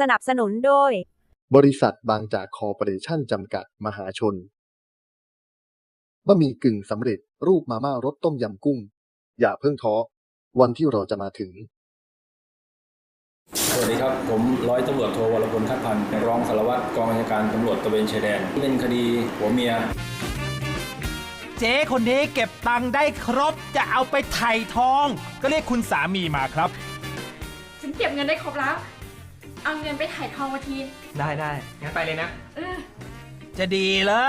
สนับสนุนโดย บริษัทบางจากคอร์ปอเรชั่นจำกัดมหาชนบะหมี่กึ่งสำเร็จรูปมาม่ารสต้มยำกุ้ง อย่าเพิ่งท้อ วันที่เราจะมาถึง สวัสดีครับ ผมร้อยตำรวจโทวรพลคัดพันธ์รองสารวัตรกองบัญชาการตำรวจตระเวนชายแดนเป็นคดีหัวเมีย เจ๊คนนี้เก็บตังค์ได้ครบจะเอาไปไถ่ทอง ก็เรียกคุณสามีมาครับ ฉันเก็บเงินได้ครบแล้ว เอาเงินไปถ่ายทองมาทีได้ได้งั้นไปเลยนะ เออจะดีเหรอ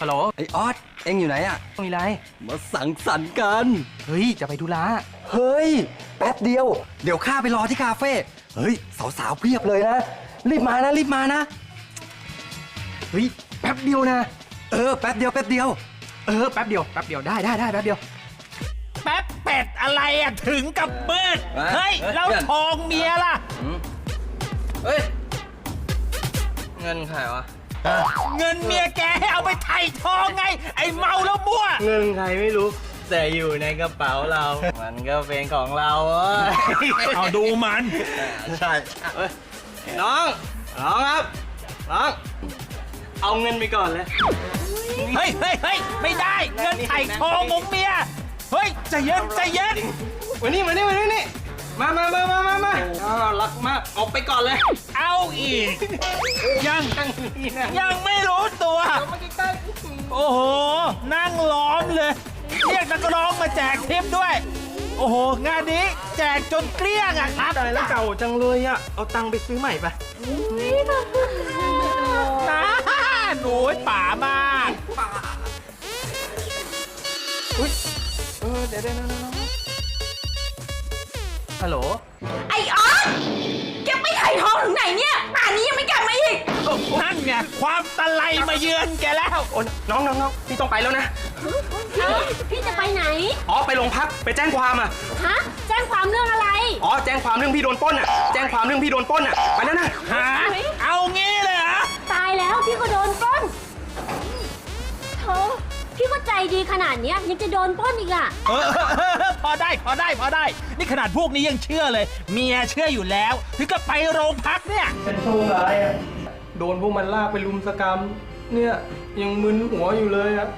ฮัลโหลไอออสเอ็งอยู่ไหนอะมีไร มาสังสรรค์กัน เฮ้ย จะไปธุระเฮ้ย แป๊บเดียว เดี๋ยวข้าไปรอที่คาเฟ่เฮ้ย สาวๆเพียบเลยนะ รีบมานะ รีบมานะ เฮ้ย แป๊บเดียวนะ เออ แป๊บเดียว แป๊บเดียว เออ แป๊บเดียว แป๊บเดียว ได้ได้ได้แป๊บเดียว แป๊บเป็ดอะไรอะถึงกับเบิดเออเฮ้ยเออแล้วเพื่อนทองเมียล่ะ เฮ้ย เงินใครวะ เงินเมียแกให้เอาไปไถ่ทองไง ไอ้เมาแล้วมั่วเงินใครไม่รู้ แต่อยู่ในกระเป๋าเรา มันก็เป็นของเราเว้ยเอาดูมัน ใช่เฮ้ยน้อง น้องครับ น้อง เอาเงินไปก่อนเลย เฮ้ยเฮ้ยเฮ้ยไม่ได้ เงินไถ่ทองของเมีย เฮ้ยใจเย็นใจเย็นวันนี้มานี่มานี่นี่มามามามามามาอ้าวรักมากเอาไปก่อนเลยเอาอีก ยังนั่งนี่นะยังไม่รู้ตัวมาใกล้โอ้โห นั่งล้อมเลย เรียกนักร้องมาแจกทิปด้วย โอ้โห งานนี้แจกจนเกลี้ยงอะครับๆแต่แล้วเก่าจังเลยอะเอาตังค์ไปซื้อใหม่ไปนะหนูป่ามากเอ อเดี๋ยวเดี๋ยวเดี๋ยวเดี๋ยวฮัลโหลไอออสแกไปถ่ายทองถึงไหนเนี่ยป่านนี้ยังไม่กลับมาอีก นั่นไงความตะไลมาเยือนแกแล้วโอ้น้องน้องน้องพี่ต้องไปแล้วนะ เอ้าพี่จะไปไหน อ๋อไปโรงพักไปแจ้งความอะ ฮะ แจ้งความเรื่องอะไร อ๋อแจ้งความเรื่องพี่โดนปล้นอะ แจ้งความเรื่องพี่โดนปล้นอะ ไปแล้วนะ หา เอางี้ ดีขนาดเนี้ยยังจะโดนปล้นอีกอะเออเออเออเออพอได้พอได้พอได้ นี่ขนาดพวกนี้ยังเชื่อเลย เมียเชื่ออยู่แล้ว ถึงกับไปโรงพักเนี่ย เป็นโชคร้ายอะโดนพวกมันลากไปลุมสกรรม เนี่ยยังมึนหัวอยู่เลยอะ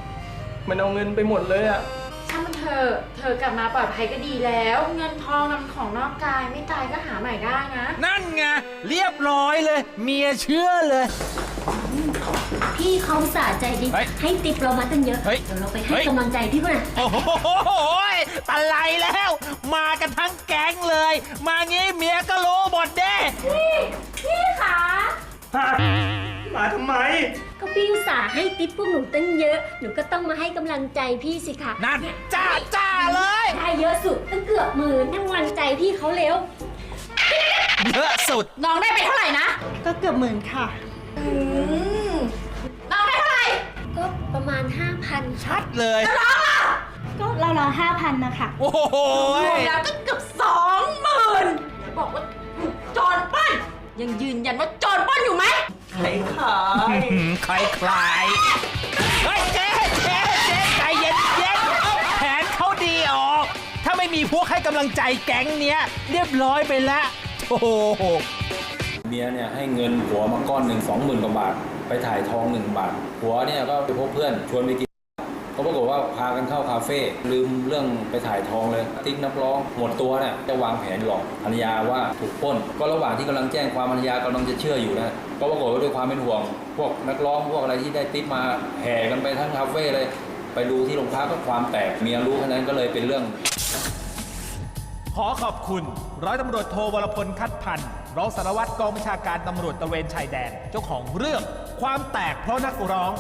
มันเอาเงินไปหมดเลยอะช่างมันเถอะเธอกลับมาปลอดภัยก็ดีแล้ว เงินทองนำของนอกกายไม่ตายก็หาใหม่ได้นะ นั่นไงเรียบร้อยเลย เมียเชื่อเลย พี่เขาอุตสาห์ใจดี เฮ้ยให้ติปเรามาตั้งเยอะเฮ้ยเดี๋ยวเราไปเฮ้ให้ย กำลังใจพี่ก่อนนะโอ้โหตะไลแล้ว มากันทั้งแก๊งเลย มางี้เมียก็รู้หมดเด้ พี่พี่คะมาทำไม ก็พี่อุตส่าห์ให้ติปพวกหนูตั้งเยอะ หนูก็ต้องมาให้กำลังใจพี่สิคะนั่นจ้าจ้าเลย ได้เยอะสุดตั้งเกือบหมื่นให้กำลังใจพี่เขาเร็ว เยอะสุด น้องได้ไปเท่าไหร่นะ ก็เกือบหมื่นค่ะ อืมน้องได้เท่าไหร่ก็ประมาณ 5,000ชัดเลยก็เราเราห้าพันนะคะโอ้โหรวมแล้วก็เกือบสองหมื่นบอกว่าโจรปล้นยังยืนยันว่าโจรปล้นอยู่ไหมใครขายใครคลายเฮ้ยเจ๊เจ๊เจ๊ใจเย็นเย็นแผนเขาดีออก ถ้าไม่มีพวกให้กำลังใจแก๊งเนี้ย เรียบร้อยไปแล้วโอ้โห เมียเนี่ยให้เงินผัวมาก้อนหนึ่งสองหมื่นกว่าบาท ไปถ่ายทองหนึ่งบาทผัวเนี่ยก็ไปพบเพื่อนชวนไปกินเขาปรากฏว่าพากันเข้าคาเฟ่ลืมเรื่องไปถ่ายทองเลยติ๊กนักร้องหมดตัวเนี่ยจะวางแผนหลอกภรรยาว่าถูกป้น ก็ระหว่างที่กำลังแจ้งความภรรยากำลังจะเชื่ออยู่นะก็ปรากฏว่าด้วยความเป็นห่วง พวกนักร้องพวกอะไรที่ได้ติ๊กมาแห่กันไปทั้งคาเฟ่เลย ไปดูที่โรงพักก็ความแตกเมียรู้แค่นั้นก็เลยเป็นเรื่อง ขอขอบคุณ ร้อยตำรวจโทวรพลคัดพันธ์รองสารวัตรกองบัญชาการตำรวจตระเวนชายแดน เจ้าของเรื่อง ความแตกเพราะนักร้อง